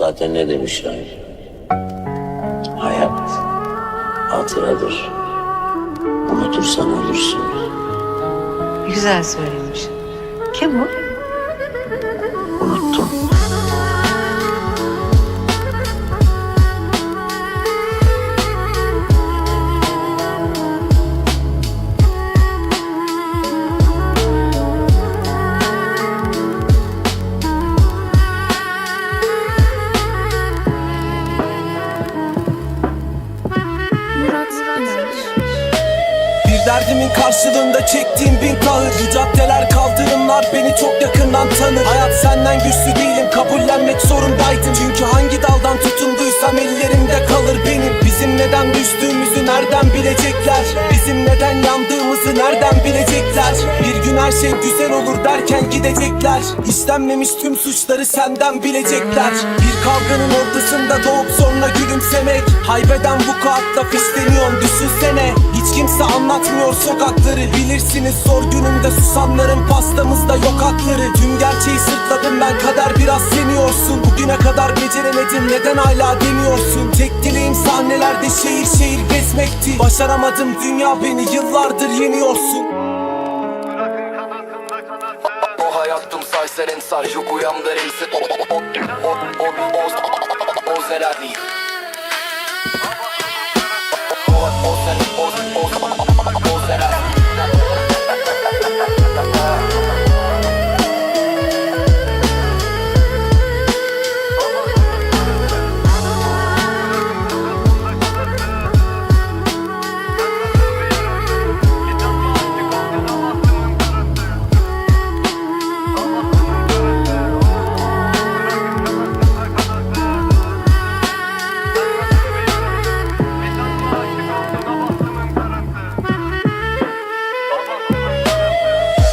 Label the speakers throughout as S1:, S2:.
S1: Zaten ne demiş şair? Hayat hatıradır. Unutursan olursun.
S2: Güzel söylemiş. Kim bu?
S3: Derdimin karşılığında çektiğim bin kahır caddeler kaldırımlar beni çok yakından tanır. Hayat senden güçlü değilim kabullenmek zorundaydım. Çünkü hangi daldan tutunduysam ellerimde kalır benim. Bizim neden düştüğümüzü nereden bilecekler? Bizim neden yandığımızı nereden bilecekler? Bir gün her şey güzel olur derken gidecekler. İşlenmemiş tüm suçları senden bilecekler. Bir kavganın ortasında doğup sonra gülümsemek Haybeden bu kağıtta fişleniyorum düşünsene Hiç kimse anlatmıyor sokakları Bilirsiniz zor günümde susanların pastamızda yok hakları Tüm gerçeği sırtladım ben kader biraz seniyorsun Bugüne kadar beceremedim neden hala demiyorsun Tek dileğim sahnelerde şehir şehir gezmekti Başaramadım dünya beni yıllardır yeniyorsun
S4: O hayatım sarsar ensar yok uyamdır ense O o o o o o O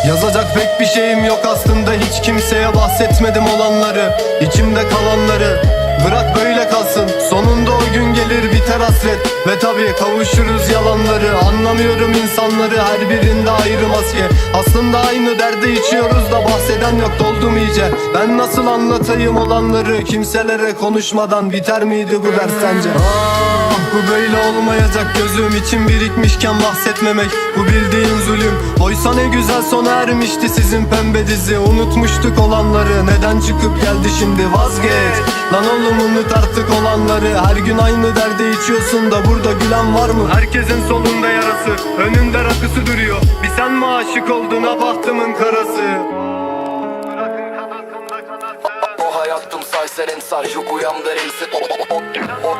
S5: Yazacak pek bir şeyim yok aslında hiç kimseye bahsetmedim olanları içimde kalanları. Bırak böyle kalsın sonunda o gün gelir biter hasret Ve tabi kavuşuruz yalanları. Anlamıyorum insanları her birinde ayrı maske. Aslında aynı derde içiyoruz da bahseden yok doldum iyice. Ben nasıl anlatayım olanları kimselere konuşmadan biter miydi bu ders sence? Ah bu böyle olmayacak gözüm için birikmişken bahsetmemek. Bu bildiğin zulüm Oysa ne güzel sona ermişti sizin pembe dizi. Unutmuştuk olanları neden çıkıp geldi şimdi? Vazgeç. Lan oğlum unut artık olanları. Her gün aynı derde içiyorsun da burada gülen var mı? Herkesin solunda yarası önünde rakısı duruyor Bir sen mi aşık oldun ha bahtımın karası
S4: O hayatım sarsar ensar yok uyamdır ense O o o o